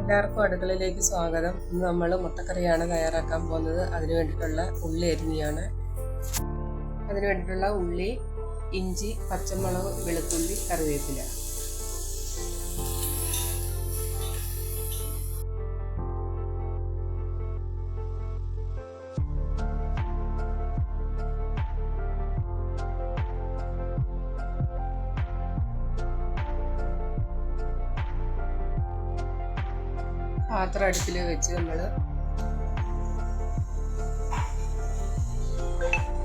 എല്ലാവർക്കും അടുക്കളയിലേക്ക് സ്വാഗതം. ഇന്ന് നമ്മൾ മുട്ടക്കറിയാണ് തയ്യാറാക്കാൻ പോകുന്നത്. അതിന് വേണ്ടിയിട്ടുള്ള ഉള്ളി അരിഞ്ഞാണ് അതിന് വേണ്ടിയിട്ടുള്ള ഉള്ളി ഇഞ്ചി പച്ചമുളക് വെളുത്തുള്ളി കറിവേപ്പില. പാത്രം അടുപ്പിൽ വെച്ച് നമ്മൾ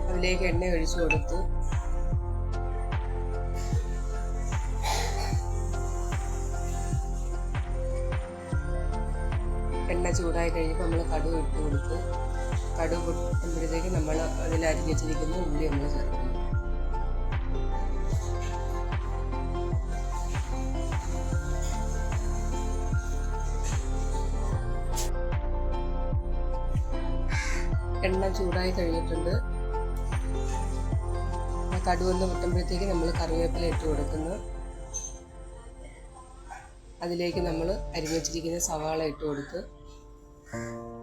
അതിലേക്ക് എണ്ണ ഒഴിച്ചു കൊടുത്ത് എണ്ണ ചൂടായി കഴിഞ്ഞപ്പോൾ നമ്മൾ കടുക് ഇട്ട് കൊടുത്ത് കടുക് പൊട്ടുമ്പോഴത്തേക്ക് നമ്മൾ അതിൽ അരിഞ്ഞ് വെച്ചിരിക്കുന്ന ഉള്ളി നമ്മൾ ചേർക്കുന്നു. എണ്ണ ചൂടായി കഴിഞ്ഞിട്ടുണ്ട്. കടുവൊന്ന് പൊട്ടുമ്പോഴത്തേക്ക് നമ്മൾ കറിവേപ്പില ഇട്ട് കൊടുക്കുന്നു. അതിലേക്ക് നമ്മൾ അരിഞ്ഞിച്ചിരിക്കുന്ന സവാള ഇട്ട് കൊടുത്ത്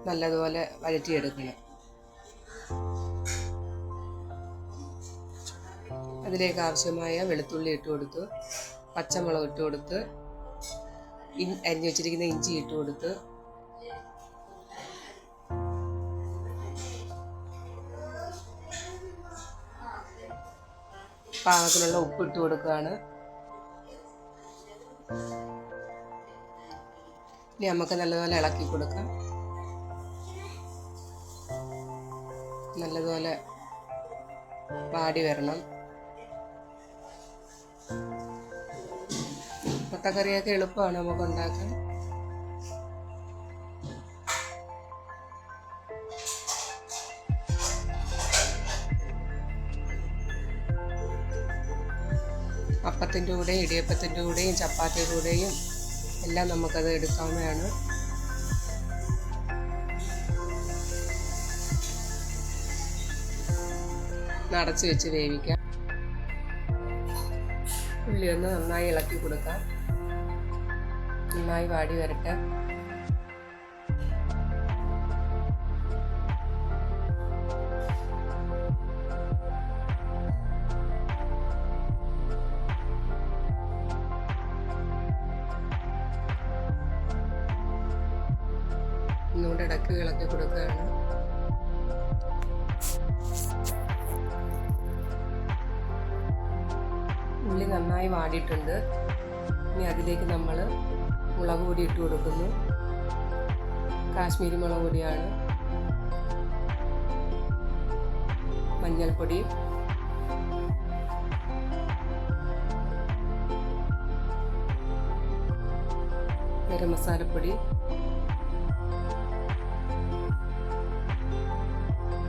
നല്ലതുപോലെ വഴറ്റിയെടുക്കണം. അതിലേക്ക് ആവശ്യമായ വെളുത്തുള്ളി ഇട്ട് കൊടുത്ത് പച്ചമുളക് ഇട്ട് കൊടുത്ത് അരിഞ്ഞു വെച്ചിരിക്കുന്ന ഇഞ്ചി ഇട്ട് കൊടുത്ത് പാകത്തിനുള്ള ഉപ്പ് ഇട്ട് കൊടുക്കുകയാണ്. ഇനി നമുക്ക് നല്ലതുപോലെ ഇളക്കി കൊടുക്കാം. നല്ലതുപോലെ വാടി വരണം. മുട്ടക്കറിയൊക്കെ എളുപ്പമാണ് നമുക്ക് ഉണ്ടാക്കാൻ. അപ്പത്തിന്റെ കൂടെയും ഇടിയപ്പത്തിന്റെ കൂടെയും ചപ്പാത്തിയുടെ കൂടെയും എല്ലാം നമുക്കത് എടുക്കാവുന്നതാണ്. നടച്ച് വെച്ച് വേവിക്കാം. ഉള്ളി ഒന്ന് നന്നായി ഇളക്കി കൊടുക്കാം. നന്നായി വാടി വരട്ടെ. ഒന്നുകൂടെ ഇടക്കുകളൊക്കെ കൊടുക്കുകയാണ്. ഉള്ളി നന്നായി വാടിയിട്ടുണ്ട്. ഇനി അതിലേക്ക് നമ്മൾ മുളക് പൊടി ഇട്ട് കൊടുക്കുന്നു. കാശ്മീരി മുളക് പൊടിയാണ്. മഞ്ഞൾപ്പൊടി. ഗരം മസാലപ്പൊടി.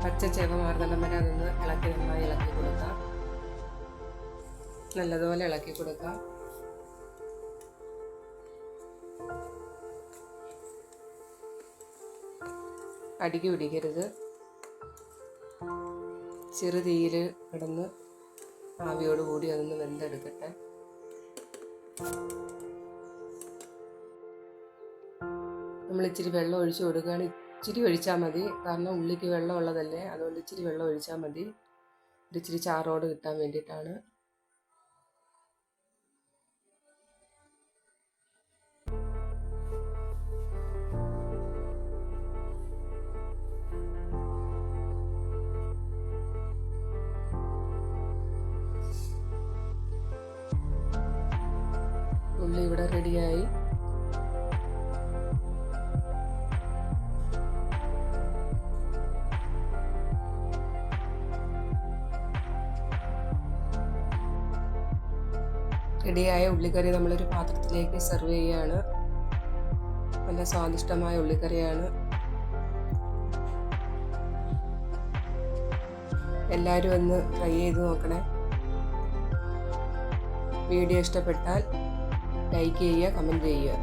പച്ച ചേവ മാറുന്നിടം വരെ അതൊന്ന് ഇളക്കി നന്നായി ഇളക്കി കൊടുക്കാം. നല്ലതുപോലെ ഇളക്കി കൊടുക്കാം. അടിക്ക് പിടിക്കരുത്. ചെറു തീയിൽ കിടന്ന് ആവിയോടുകൂടി അതൊന്ന് വെന്തെടുക്കട്ടെ. നമ്മൾ ഇച്ചിരി വെള്ളം ഒഴിച്ചു കൊടുക്കുകയാണ്. ഇച്ചിരി ഒഴിച്ചാൽ മതി. കാരണം ഉള്ളിക്ക് വെള്ളം ഉള്ളതല്ലേ. അതുകൊണ്ട് ഇച്ചിരി വെള്ളം ഒഴിച്ചാൽ മതി. ഇച്ചിരി ചാറോട് കിട്ടാൻ വേണ്ടിയിട്ടാണ്. ഉള്ളി ഇവിടെ റെഡിയായി റെഡിയായ ഉള്ളിക്കറി നമ്മളൊരു പാത്രത്തിലേക്ക് സെർവ് ചെയ്യുകയാണ് നല്ല സ്വാദിഷ്ടമായ ഉള്ളിക്കറിയാണ്. എല്ലാവരും ഒന്ന് ട്രൈ ചെയ്ത് നോക്കണേ. വീഡിയോ ഇഷ്ടപ്പെട്ടാൽ ലൈക്ക് ചെയ്യുക കമന്റ് ചെയ്യുക.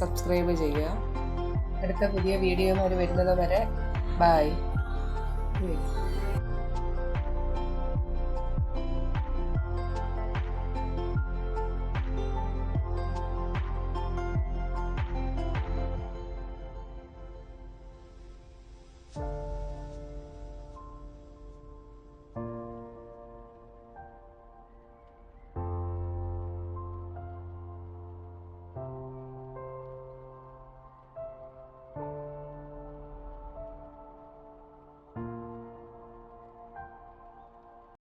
സബ്സ്ക്രൈബ് ചെയ്യുക. അടുത്ത പുതിയ വീഡിയോമാർ വരുന്നത് വരെ ബായ് Bye.